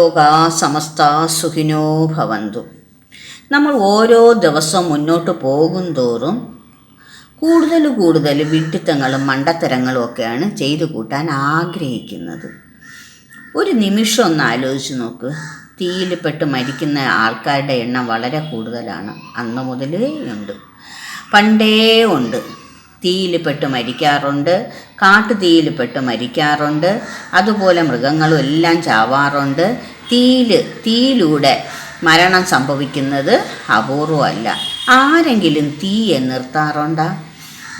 ലോക സമസ്ത സുഖിനോ ഭവന്തു. നമ്മൾ ഓരോ ദിവസവും മുന്നോട്ട് പോകും തോറും കൂടുതൽ കൂടുതൽ വിഡ്ഢിത്തങ്ങളും മണ്ടത്തരങ്ങളും ഒക്കെയാണ് ചെയ്തു കൂട്ടാൻ ആഗ്രഹിക്കുന്നത്. ഒരു നിമിഷം ഒന്ന് ആലോചിച്ച് നോക്ക്. തീയിൽപ്പെട്ട് മരിക്കുന്ന ആൾക്കാരുടെ എണ്ണം വളരെ കൂടുതലാണ്. അന്ന് മുതലേ ഉണ്ട്. പണ്ടേ ഉണ്ട്. തീയിൽപ്പെട്ട് മരിക്കാറുണ്ട് കാട്ടുതീയിൽപ്പെട്ട് മരിക്കാറുണ്ട് അതുപോലെ മൃഗങ്ങളും എല്ലാം ചാവാറുണ്ട്. തീയിൽ തീയിലൂടെ മരണം സംഭവിക്കുന്നത് അപൂർവമല്ല. ആരെങ്കിലും തീയെ നിർത്താറുണ്ടോ?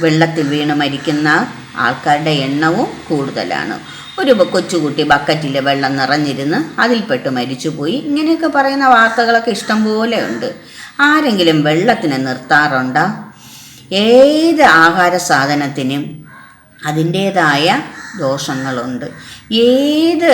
വെള്ളത്തിൽ വീണ് മരിക്കുന്ന ആൾക്കാരുടെ എണ്ണവും കൂടുതലാണ്. ഒരു കൊച്ചുകുട്ടി ബക്കറ്റിൽ വെള്ളം നിറഞ്ഞിരുന്ന് അതിൽപ്പെട്ട് മരിച്ചുപോയി. ഇങ്ങനെയൊക്കെ പറയുന്ന വാർത്തകളൊക്കെ ഇഷ്ടം ഉണ്ട്. ആരെങ്കിലും വെള്ളത്തിനെ നിർത്താറുണ്ടോ? ഏത് ആഹാര സാധനത്തിനും അതിന്റേതായ ദോഷങ്ങളുണ്ട്. ഏത്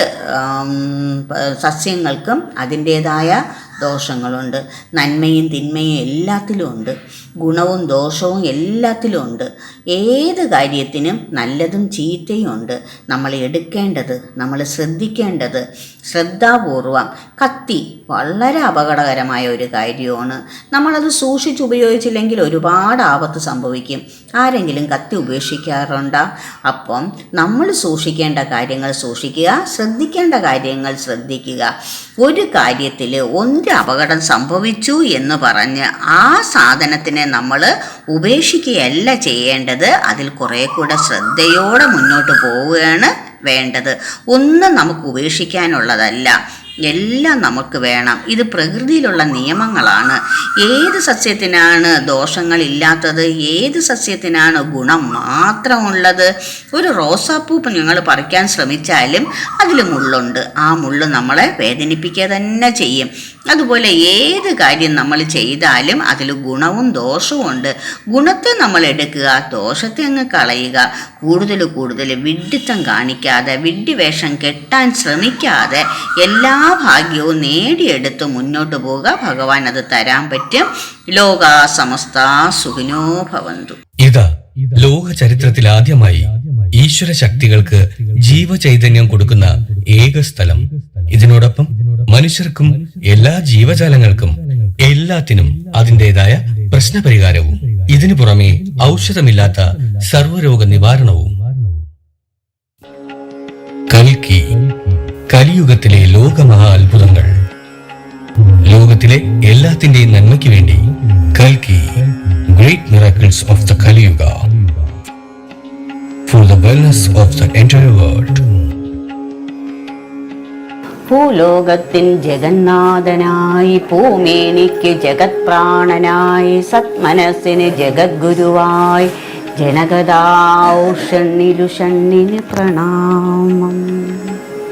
സസ്യങ്ങൾക്കും അതിന്റേതായ ദോഷങ്ങളുണ്ട്. നന്മയും തിന്മയും എല്ലാത്തിലും ഉണ്ട് ഗുണവും ദോഷവും എല്ലാത്തിലും ഉണ്ട് ഏത് കാര്യത്തിനും നല്ലതും ചീത്തയും ഉണ്ട് നമ്മൾ എടുക്കേണ്ടത് നമ്മൾ ശ്രദ്ധിക്കേണ്ടത് ശ്രദ്ധാപൂർവം കത്തി വളരെ അപകടകരമായ ഒരു കാര്യമാണ്. നമ്മളത് സൂക്ഷിച്ച് ഉപയോഗിച്ചില്ലെങ്കിൽ ഒരുപാട് ആപത്ത് സംഭവിക്കും. ആരെങ്കിലും കത്തി ഉപേക്ഷിക്കാറുണ്ടോ? അപ്പം നമ്മൾ സൂക്ഷിക്കേണ്ട കാര്യങ്ങൾ സൂക്ഷിക്കുക ശ്രദ്ധിക്കേണ്ട കാര്യങ്ങൾ ശ്രദ്ധിക്കുക. ഒരു കാര്യത്തിൽ ഒരു അപകടം സംഭവിച്ചു എന്ന് പറഞ്ഞ് ആ സാധനത്തിനെ നമ്മൾ ഉപേക്ഷിക്കുകയല്ല ചെയ്യേണ്ടത്. അതിൽ കുറേ കൂടെ ശ്രദ്ധയോടെ മുന്നോട്ട് പോവുകയാണ് വേണ്ടത്. ഒന്നും നമുക്ക് ഉപേക്ഷിക്കാനുള്ളതല്ല. എല്ലാം നമുക്ക് വേണം. ഇത് പ്രകൃതിയിലുള്ള നിയമങ്ങളാണ്. ഏത് സസ്യത്തിനാണ് ദോഷങ്ങളില്ലാത്തത്? ഏത് സസ്യത്തിനാണ് ഗുണം മാത്രമുള്ളത്? ഒരു റോസാപ്പൂപ്പ് നിങ്ങൾ പറിക്കാൻ ശ്രമിച്ചാലും അതിൽ മുള്ളുണ്ട്. ആ മുള്ള് നമ്മളെ വേദനിപ്പിക്കുക തന്നെ ചെയ്യും. അതുപോലെ ഏത് കാര്യം നമ്മൾ ചെയ്താലും അതിൽ ഗുണവും ദോഷവും ഉണ്ട്. ഗുണത്തെ നമ്മൾ എടുക്കുക ദോഷത്തെ അങ്ങ് കളയുക. കൂടുതൽ കൂടുതൽ വിഡ്ഢിത്തം കാണിക്കാതെ വിഡ്ഢിവേഷം കെട്ടാൻ ശ്രമിക്കാതെ എല്ലാ ഭാഗ്യവും നേടിയെടുത്ത് മുന്നോട്ട് പോവുക. ഭഗവാൻ അത് തരാൻ പറ്റും. ലോക സമസ്ത സുഖിനോ ഭവന്തു. ഇതാ ലോക ചരിത്രത്തിൽ ആദ്യമായി ഈശ്വര ശക്തികൾക്ക് ജീവചൈതന്യം കൊടുക്കുന്ന ഏക സ്ഥലം. ഇതിനോടൊപ്പം മനുഷ്യർക്കും എല്ലാ ജീവജാലങ്ങൾക്കും എല്ലാത്തിനും അതിന്റെതായ പ്രശ്നപരിഹാരവും ഇതിനു പുറമെ ഔഷധമില്ലാത്ത സർവരോഗ നിവാരണവും. കൽക്കി. കലിയുഗത്തിലെ ലോകമഹാ അത്ഭുതങ്ങൾ ലോകത്തിലെ എല്ലാത്തിന്റെയും നന്മയ്ക്ക് വേണ്ടി കൽക്കി great miracles of the Kaliyuga. For the wellness of the entire world ഭൂലോകത്തിൻ ജഗന്നാഥനായി ഭൂമേനിക്ക് ജഗത് പ്രാണനായി സത്മനസ്സിന് ജഗദ്ഗുരുവായി ജനകദാഷണ്ണിരു ഷണ്ണിന് പ്രണാമം.